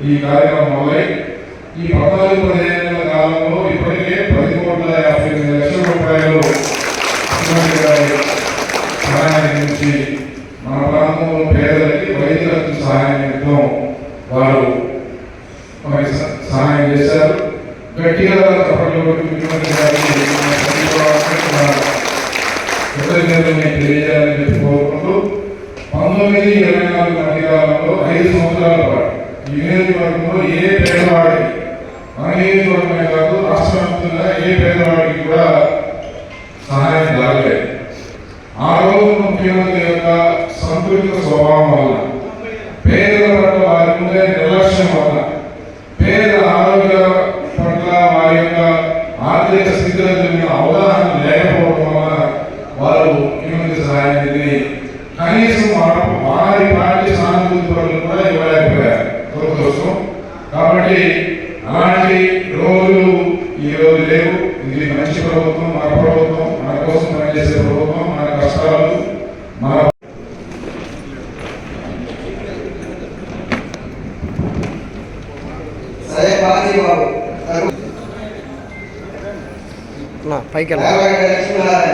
ఈ కార్యక్రమం మొదలై ఈ పద్నాలుగు పదిహేను కాలంలో ఇప్పటికే పది కోట్ల యాభై ఎనిమిది లక్షల రూపాయలు సహాయాన్ని నుంచి మన ప్రాంతంలో పేదలకి వైద్యులకు సహాయం నిమిత్తం వారు మనకి సహాయం చేశారు. గట్టిగా చప్పట్లు కొట్టి ముఖ్యమంత్రి గారికి తెలియజేయాలని చెప్పి కోరుకుంటూ పంతొమ్మిది ఇరవై నాలుగు మధ్య కాలంలో ఐదు సంవత్సరాల పాటు ఈ నియోజకవర్గంలో ఏ పేదవాడికి మన నియోజకవర్గమే కాదు రాష్ట్ర వ్యాప్తంగా ఏ పేదవాడికి కూడా సహాయం జరగలేదు. ఆ రోజు ముఖ్యమంత్రి యొక్క సంతులిత స్వభావం వల్ల పేదల పట్ల వారి ఉండే నిర్లక్ష్యం వల్ల పేద ఆరోగ్య పట్ల వారి యొక్క ఆర్థిక స్థితిలో జరిగిన అవగాహన లేకపోవడం వల్ల వారు ముఖ్యమంత్రి సహాయాన్ని కనీసం వారు వారి పార్టీ సానుభూతి పనులు కూడా ఇవ్వలేకపోయారు దురదృష్టం కాబట్టి అలాంటి రోజులు ఈ రోజు లేవు. ఇది మంచి ప్రభుత్వం మన ప్రభుత్వం మన కోసం పనిచేసే ప్రభుత్వం మన కష్టాలు మన పైకి వెళ్ళాలి